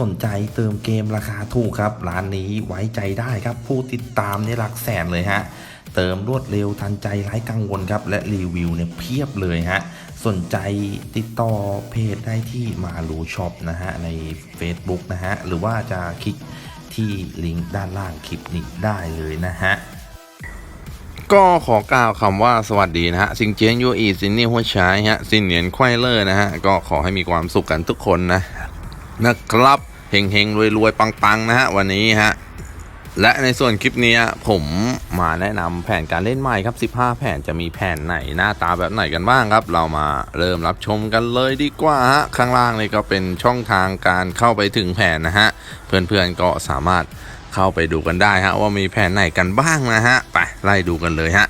สนใจเติมเกมราคาถูกครับ ร้านนี้ไว้ใจได้ครับ ผู้ติดตามในหลักแสนเลยฮะ เติมรวดเร็วทันใจไร้กังวลครับ และรีวิวเนี่ยเพียบเลยฮะ สนใจติดต่อเพจได้ที่มารูช็อปนะฮะ ใน Facebook นะฮะ หรือว่าจะคลิกที่ลิงก์ด้านล่างคลิปนี้ได้เลยนะฮะก็ขอกล่าวคำว่าสวัสดีนะฮะสิงเจียนยูอีสินนี่หัวใช้ฮะสินเหนียนควายเลอร์นะฮะ ก็ขอให้มีความสุขกันทุกคนนะ นะครับเฮงเฮงรวยรวยปังปังๆนะฮะวันนี้ฮะและในส่วนคลิปนี้ผมมาแนะนำแผนการเล่นใหม่ครับ 15 แผนจะมีแผนไหนหน้าตาแบบไหนกันบ้างครับ เรามาเริ่มรับชมกันเลยดีกว่าฮะข้างล่างนี่ก็เป็นช่องทางการเข้าไปถึงแผนนะฮะเพื่อนๆก็สามารถเข้าไปดูกันได้ฮะว่ามีแผนไหนกันบ้างนะฮะไปไล่ดูกันเลยฮะ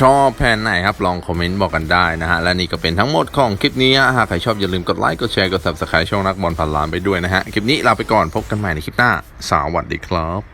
ชอบแผนไหนครับ ลองคอมเมนต์บอกกันได้นะฮะ และนี่ก็เป็นทั้งหมดของคลิปนี้ฮะหากใครชอบอย่าลืมกดไลค์ กดแชร์ กด subscribe ช่องนักบอลพันล้านไปด้วยนะฮะ คลิปนี้ลาไปก่อนพบกันใหม่ในคลิปหน้า สวัสดีครับ